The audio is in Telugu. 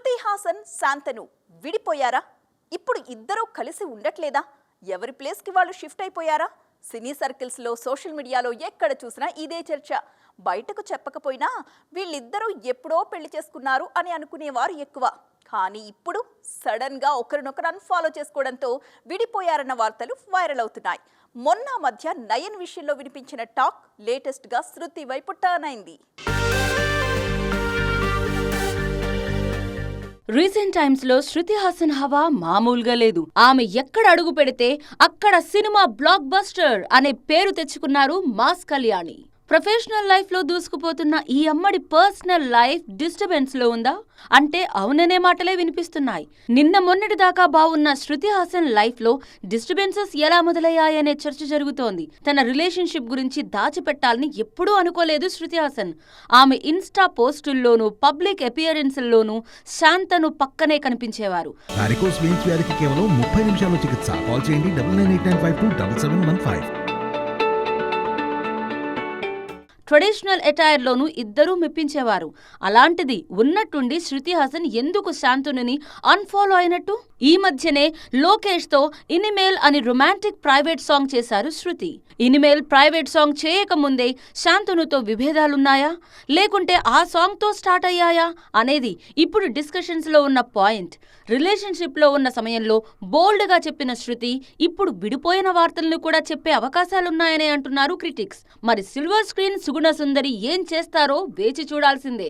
శృతి హాసన్ శాంతను విడిపోయారా? ఇప్పుడు ఇద్దరూ కలిసి ఉండట్లేదా? ఎవరి ప్లేస్కి వాళ్ళు షిఫ్ట్ అయిపోయారా? సినీ సర్కిల్స్లో సోషల్ మీడియాలో ఎక్కడ చూసినా ఇదే చర్చ. బయటకు చెప్పకపోయినా వీళ్ళిద్దరూ ఎప్పుడో పెళ్ళి చేసుకున్నారు అని అనుకునేవారు ఎక్కువ. కానీ ఇప్పుడు సడన్గా ఒకరినొకరు అన్ఫాలో చేసుకోవడంతో విడిపోయారన్న వార్తలు వైరల్ అవుతున్నాయి. మొన్న మధ్య నయన్ విషయంలో వినిపించిన టాక్ లేటెస్ట్గా శృతి వైపు టర్న్ అయింది. రీసెంట్ టైమ్స్లో శృతి హాసన్ హవా మామూలుగా లేదు. ఆమె ఎక్కడ అడుగు పెడితే అక్కడ సినిమా బ్లాక్ బస్టర్ అనే పేరు తెచ్చుకున్నారు మాస్ కళ్యాణి. ప్రొఫెషనల్ లైఫ్లో దూసుకుపోతున్న ఈ అమ్మడి పర్సనల్ లైఫ్ డిస్టర్బెన్స్లో ఉందా? అంటే అవుననే మాటలే వినిపిస్తున్నాయి. నిన్న మొన్నటి దాకా బాగున్న శృతి హాసన్ లైఫ్లో డిస్టర్బెన్సెస్ ఎలా మొదలయ్యాయనే చర్చ జరుగుతోంది. తన రిలేషన్షిప్ గురించి దాచిపెట్టాలని ఎప్పుడూ అనుకోలేదు శృతి హాసన్. ఆమె ఇన్స్టా పోస్టుల్లోనూ పబ్లిక్ అపియరెన్స్ల్లోనూ శాంతను పక్కనే కనిపించేవారు. కేవలం ముప్పై నిమిషాల్లో చికిత్స. కాల్ చేయండి. ట్రెడిషనల్ అటైర్లోనూ ఇద్దరూ మెప్పించేవారు. అలాంటిది ఉన్నట్టుండి శృతి హాసన్ ఎందుకు శాంతనుని అన్ఫాలో అయినట్టు? ఈ మధ్యనే లోకేష్తో ఇనిమేల్ అని రొమాంటిక్ ప్రైవేట్ సాంగ్ చేశారు శృతి. ఇనిమేల్ ప్రైవేట్ సాంగ్ చేయకముందే శాంతనుతో విభేదాలున్నాయా? లేకుంటే ఆ సాంగ్తో స్టార్ట్ అయ్యాయా? అనేది ఇప్పుడు డిస్కషన్స్లో ఉన్న పాయింట్. రిలేషన్షిప్లో ఉన్న సమయంలో బోల్డ్గా చెప్పిన శృతి ఇప్పుడు విడిపోయిన వార్తలను కూడా చెప్పే అవకాశాలున్నాయని అంటున్నారు క్రిటిక్స్ మరి సిల్వర్ స్క్రీన్ సుగుణ సుందరి ఏం చేస్తారో వేచి చూడాల్సిందే.